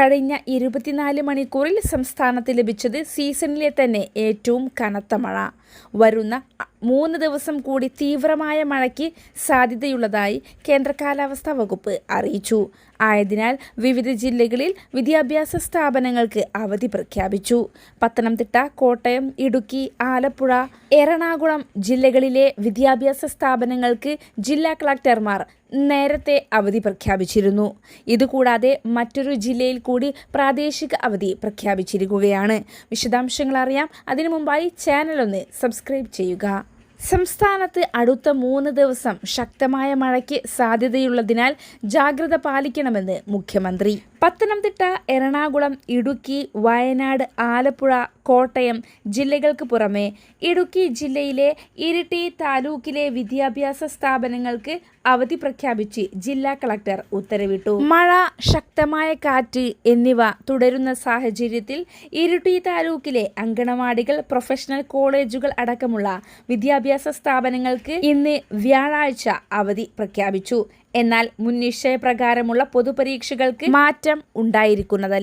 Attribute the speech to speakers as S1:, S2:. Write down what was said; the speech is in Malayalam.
S1: കഴിഞ്ഞ ഇരുപത്തിനാല് മണിക്കൂറിൽ സംസ്ഥാനത്ത് ലഭിച്ചത് സീസണിലെ തന്നെ ഏറ്റവും കനത്ത മഴ. വരുന്ന മൂന്ന് ദിവസം കൂടി തീവ്രമായ മഴയ്ക്ക് സാധ്യതയുള്ളതായി കേന്ദ്ര കാലാവസ്ഥാ വകുപ്പ് അറിയിച്ചു. ആയതിനാൽ വിവിധ ജില്ലകളിൽ വിദ്യാഭ്യാസ സ്ഥാപനങ്ങൾക്ക് അവധി പ്രഖ്യാപിച്ചു. പത്തനംതിട്ട കോട്ടയം ഇടുക്കി ആലപ്പുഴ എറണാകുളം ജില്ലകളിലെ വിദ്യാഭ്യാസ സ്ഥാപനങ്ങൾക്ക് ജില്ലാ കളക്ടർമാർ നേരത്തെ അവധി പ്രഖ്യാപിച്ചിരുന്നു. ഇതുകൂടാതെ മറ്റൊരു ജില്ലയിൽ കൂടി പ്രാദേശിക അവധി പ്രഖ്യാപിച്ചിരിക്കുകയാണ്. വിശദാംശങ്ങൾ അറിയാം അതിനു മുമ്പായി ചാനൽ ഒന്ന് സബ്സ്ക്രൈബ് ചെയ്യുക. സംസ്ഥാനത്ത് അടുത്ത മൂന്ന് ദിവസം ശക്തമായ മഴയ്ക്ക് സാധ്യതയുള്ളതിനാൽ ജാഗ്രത പാലിക്കണമെന്ന് മുഖ്യമന്ത്രി. പത്തനംതിട്ട എറണാകുളം ഇടുക്കി വയനാട് ആലപ്പുഴ കോട്ടയം ജില്ലകൾക്ക് പുറമെ ഇടുക്കി ജില്ലയിലെ ഇരിട്ടി താലൂക്കിലെ വിദ്യാഭ്യാസ സ്ഥാപനങ്ങൾക്ക് അവധി പ്രഖ്യാപിച്ച് ജില്ലാ കളക്ടർ ഉത്തരവിട്ടു. മഴ ശക്തമായ കാറ്റ് എന്നിവ തുടരുന്ന സാഹചര്യത്തിൽ ഇരിട്ടി താലൂക്കിലെ അങ്കണവാടികൾ പ്രൊഫഷണൽ കോളേജുകൾ അടക്കമുള്ള വിദ്യാഭ്യാസ സ്ഥാപനങ്ങൾക്ക് ഇന്ന് വ്യാഴാഴ്ച അവധി പ്രഖ്യാപിച്ചു. എന്നാൽ മുൻ നിശ്ചയപ്രകാരമുള്ള പൊതുപരീക്ഷകൾക്ക് മാറ്റം ഉണ്ടായിരിക്കുന്നതല്ല.